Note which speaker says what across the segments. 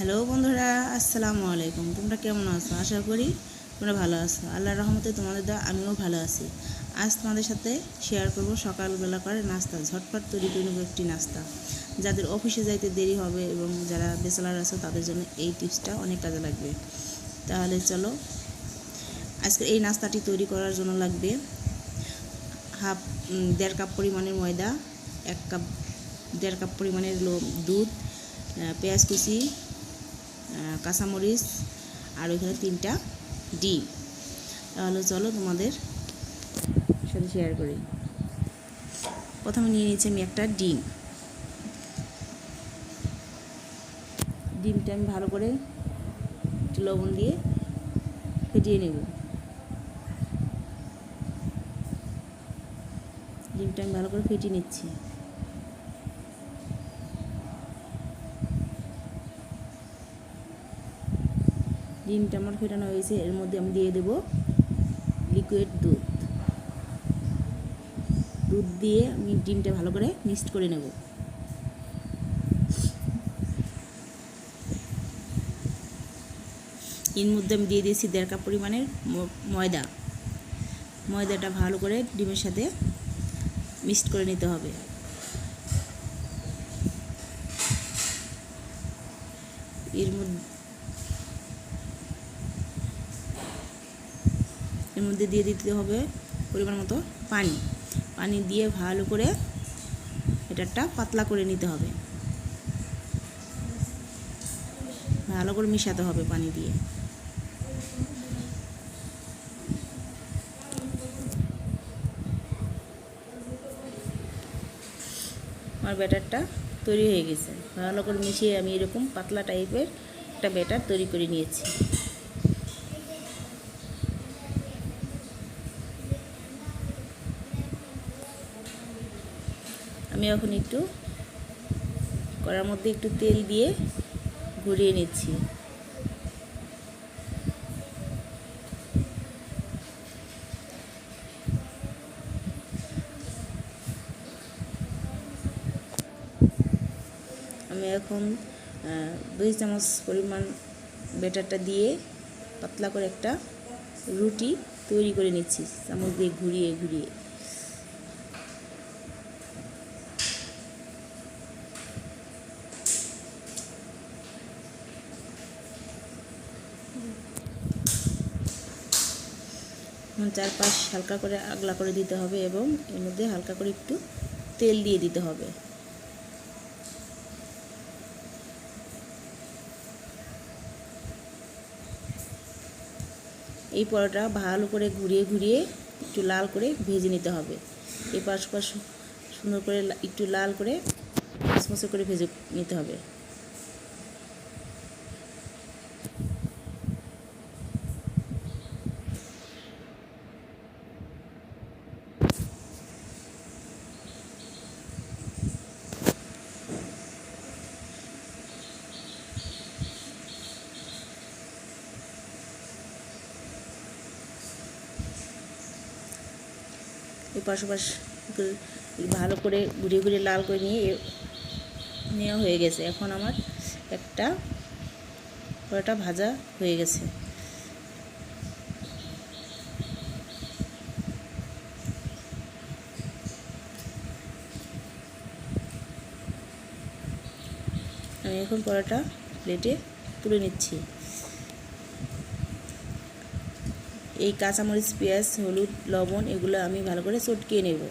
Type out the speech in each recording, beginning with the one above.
Speaker 1: Hello বন্ধুরা, আসসালামু আলাইকুম। তোমরা কেমন আছো? আশা করি তোমরা ভালো আছো। আল্লাহর রহমতে তোমাদের দ্বারা আমিও ভালো আছি। আজ তোমাদের সাথে শেয়ার করব সকালবেলা করে নাস্তা, ঝটপট তৈরি করে একটি নাস্তা। যাদের অফিসে যাইতে দেরি হবে এবং যারা বেচেলার আছে, তাদের জন্য এই টিপসটা অনেক কাজে লাগবে। তাহলে চলো, আজকে এই নাস্তাটি তৈরি করার জন্য লাগবে হাফ দেড় কাপ পরিমাণের ময়দা, এক কাপ, দেড় কাপ পরিমাণের দুধ পেঁয়াজ কুচি কাঁচামরিচ আর ওইখানে তিনটা ডিম। তাহলে চলো তোমাদের সাথে শেয়ার করি। প্রথমে নিয়ে নিয়েছি আমি একটা ডিম। ডিমটা আমি ভালো করে একটু লবণ দিয়ে ফেটিয়ে নেব। ডিমটা আমি ভালো করে ফেটিয়ে নিচ্ছি। ডিমটা আমার ফেটানো হয়েছে, এর মধ্যে আমি দিয়ে দেব লিকুইড দুধ। দুধ দিয়ে আমি ডিমটা ভালো করে মিক্সড করে নেব। এর মধ্যে আমি দিয়ে দিয়েছি দেড় কাপ পরিমাণের ময়দা। ময়দাটা ভালো করে ডিমের সাথে মিক্সড করে নিতে হবে। এর মধ্যে এর মধ্যে দিয়ে দিতে হবে পরিমাণ মতো পানি। পানি দিয়ে ভালো করে এটারটা পাতলা করে নিতে হবে। ভালো করে মিশাতে হবে পানি দিয়ে। আমার ব্যাটারটা তৈরি হয়ে গেছে। ভালো করে মিশিয়ে আমি এরকম পাতলা টাইপের একটা ব্যাটার তৈরি করে নিয়েছি। আমি এখন একটু কড়ার মধ্যে একটু তেল দিয়ে ঘুরিয়ে নিচ্ছি। আমি এখন দুই চামচ পরিমাণ ব্যাটারটা দিয়ে পাতলা করে একটা রুটি তৈরি করে নিচ্ছি। চামচ দিয়ে ঘুরিয়ে ঘুরিয়ে। এখন চারপাশ হালকা করে আগলা করে দিতে হবে এবং এর মধ্যে হালকা করে একটু তেল দিয়ে দিতে হবে। এই পরোটা ভালো করে ঘুরিয়ে ঘুরিয়ে একটু লাল করে ভেজে নিতে হবে। এই পাশ পাশ সুন্দর করে একটু লাল করে মচমচে করে ভেজে নিতে হবে। পাশাপাশ ভালো করে ঘুরিয়ে ঘুরিয়ে লাল করে নিয়ে নেওয়া হয়ে গেছে। এখন আমার একটা পরোটা ভাজা হয়ে গেছে। আমি এখন পরোটা প্লেটে তুলে নিচ্ছি। এই কাঁচামরিচ, পেঁয়াজ, হলুদ, লবণ এগুলো আমি ভালো করে চটকিয়ে নেব।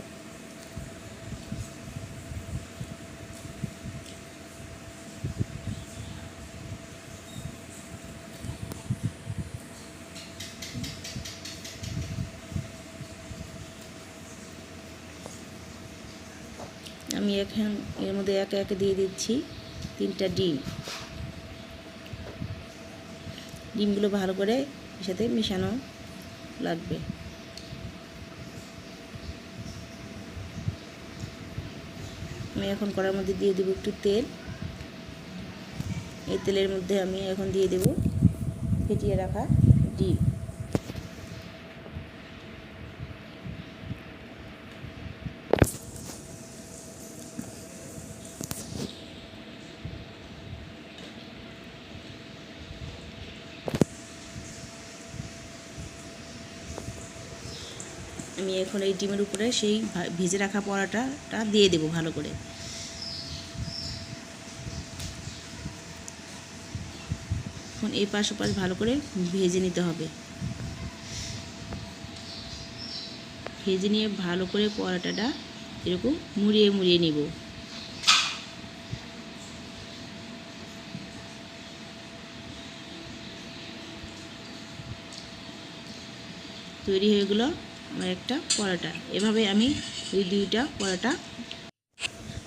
Speaker 1: আমি এখন এর মধ্যে একে একে দিয়ে দিচ্ছি তিনটা ডিম। ডিমগুলো ভালো করে সাথে মিশানো লাগবে। আমি এখন কড়ার মধ্যে দিয়ে দেবো একটু তেল। এই তেলের মধ্যে আমি এখন দিয়ে দেবো ফেটিয়ে রাখা ডিম। আমি এখন এই ডিমের উপরে সেই ভেজে রাখা পরোটাটা দিয়ে দেবো ভালো করে। এখন এই পাশ ওপাশ ভালো করে ভেজে নিতে হবে। ভেজে নিয়ে ভালো করে পরোটাটা এরকম মুড়িয়ে মুড়িয়ে নিব। তৈরি হয়ে গেলো আমার একটা পরোটা। এভাবে আমি ওই দুইটা পরোটা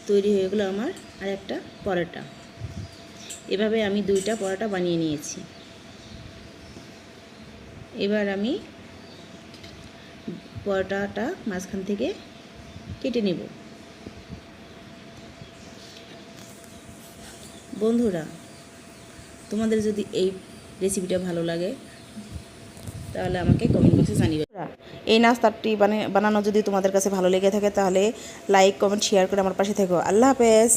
Speaker 1: তৈরি হয়ে গেলো আমার আর একটা পরোটা। এভাবে আমি দুইটা পরোটা বানিয়ে নিয়েছি। এবার আমি পরোটাটা মাঝখান থেকে কেটে নেব। বন্ধুরা, তোমাদের যদি এই রেসিপিটা ভালো লাগে তাহলে আমাকে কমেন্ট বক্সে জানিয়ে এই নাস্তাটি বানানো যদি তোমাদের কাছে ভালো লেগে থাকে, তাহলে লাইক কমেন্ট শেয়ার করে আমার পাশে থেকো। আল্লাহ হাফেজ।